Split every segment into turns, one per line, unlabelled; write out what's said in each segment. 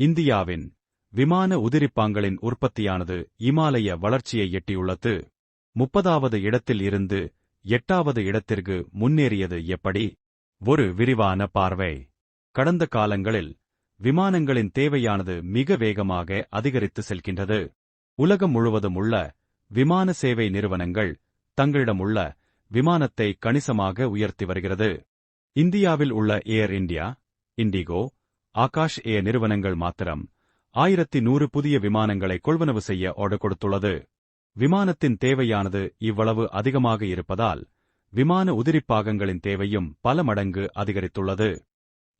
இந்தியாவின் விமான உதிரிப்பாங்களின் உற்பத்தியானது இமாலய வளர்ச்சியை எட்டியுள்ளது. முப்பதாவது இடத்தில் இருந்து எட்டாவது இடத்திற்கு முன்னேறியது எப்படி? ஒரு விரிவான பார்வை. கடந்த காலங்களில் விமானங்களின் தேவையானது மிக வேகமாக அதிகரித்து செல்கின்றது. உலகம் முழுவதும் உள்ள விமான சேவை நிறுவனங்கள் தங்களிடமுள்ள விமானத்தை கணிசமாக உயர்த்தி வருகிறது. இந்தியாவில் உள்ள ஏர் இந்தியா இண்டிகோ ஆகாஷ் ஏ நிறுவனங்கள் மாத்திரம். ஆயிரத்தி நூறு புதிய விமானங்களை கொள்வனவு செய்ய ஆர்டர் கொடுத்துள்ளது விமானத்தின் தேவையானது இவ்வளவு அதிகமாக இருப்பதால் விமான உதிரிப்பாகங்களின் தேவையும் பல மடங்கு அதிகரித்துள்ளது.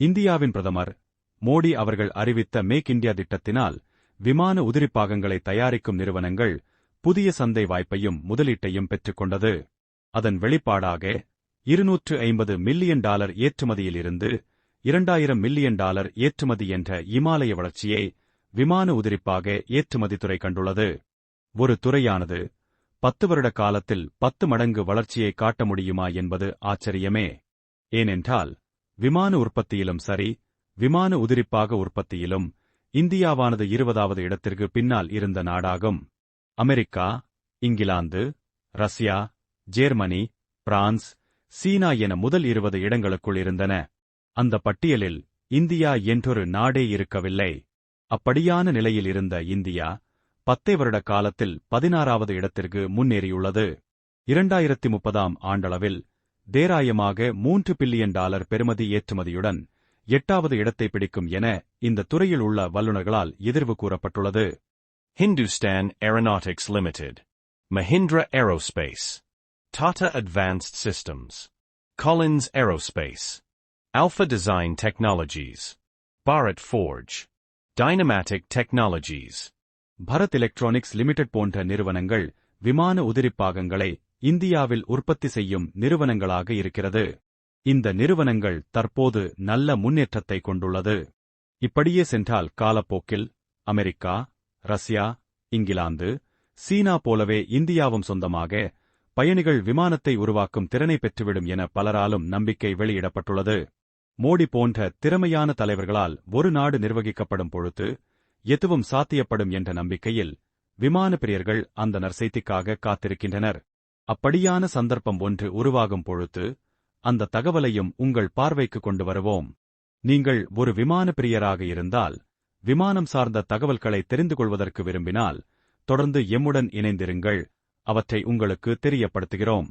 இந்தியாவின் பிரதமர் மோடி அவர்கள் அறிவித்த மேக் இந்தியா திட்டத்தினால் விமான உதிரிப்பாகங்களை தயாரிக்கும் நிறுவனங்கள் புதிய சந்தை வாய்ப்பையும் முதலீட்டையும் பெற்றுக்கொண்டது. அதன் வெளிப்பாடாக இருநூற்று ஐம்பது மில்லியன் டாலர் ஏற்றுமதியிலிருந்து இரண்டாயிரம் மில்லியன் டாலர் ஏற்றுமதி என்ற இமாலய வளர்ச்சியை விமான உதிரிப்பாக ஏற்றுமதித்துறை கண்டுள்ளது. ஒரு துறையானது பத்து வருட காலத்தில் பத்து மடங்கு வளர்ச்சியை காட்ட முடியுமா என்பது ஆச்சரியமே. ஏனென்றால் விமான உற்பத்தியிலும் சரி விமான உதிரிப்பாக உற்பத்தியிலும் இந்தியாவானது இருபதாவது இடத்திற்கு பின்னால் இருந்த நாடாகும். America England Russia Germany France சீனா என முதல் இருபது இடங்களுக்குள் இருந்தன. அந்த பட்டியலில் இந்தியா என்றொரு நாடே இருக்கவில்லை. அப்படியான நிலையில் இருந்த இந்தியா பத்தே வருட காலத்தில் பதினாறாவது இடத்திற்கு முன்னேறியுள்ளது. இரண்டாயிரத்தி முப்பதாம் ஆண்டளவில் தேராயமாக மூன்று பில்லியன் டாலர் பெறுமதி ஏற்றுமதியுடன் எட்டாவது இடத்தை பிடிக்கும் என இந்த துறையில் உள்ள வல்லுநர்களால் எதிர்வு கூறப்பட்டுள்ளது.
Hindustan Aeronautics Limited, Mahindra Aerospace, Tata Advanced Systems, Collins Aerospace, Alpha Design Technologies, Bharat Forge, Dynamatic Technologies,
Bharat electronics limited போன்ற நிறுவனங்கள் விமான உதிரிப்பாகங்களை இந்தியாவில் உற்பத்தி செய்யும் நிறுவனங்களாக இருக்கிறது. இந்த நிறுவனங்கள் தற்போது நல்ல முன்னேற்றத்தை கொண்டுள்ளது. இப்படியே சென்றால் காலப்போக்கில் அமெரிக்கா ரஷ்யா இங்கிலாந்து சீனா போலவே இந்தியாவும் சொந்தமாக பயணிகள் விமானத்தை உருவாக்கும் திறனை பெற்றுவிடும் என பலராலும் நம்பிக்கை வெளியிடப்பட்டுள்ளது. மோடி போன்ற திறமையான தலைவர்களால் ஒரு நாடு நிர்வகிக்கப்படும் பொழுது எதுவும் சாத்தியப்படும் என்ற நம்பிக்கையில் விமான பிரியர்கள் அந்த நற்செய்திக்காக காத்திருக்கின்றனர். அப்படியான சந்தர்ப்பம் ஒன்று உருவாகும் பொழுது அந்த தகவலையும் உங்கள் பார்வைக்கு கொண்டு வருவோம். நீங்கள் ஒரு விமான பிரியராக இருந்தால் விமானம் சார்ந்த தகவல்களை தெரிந்து கொள்வதற்கு விரும்பினால் தொடர்ந்து எம்முடன் இணைந்திருங்கள். அவற்றை உங்களுக்கு தெரியப்படுத்துகிறோம்.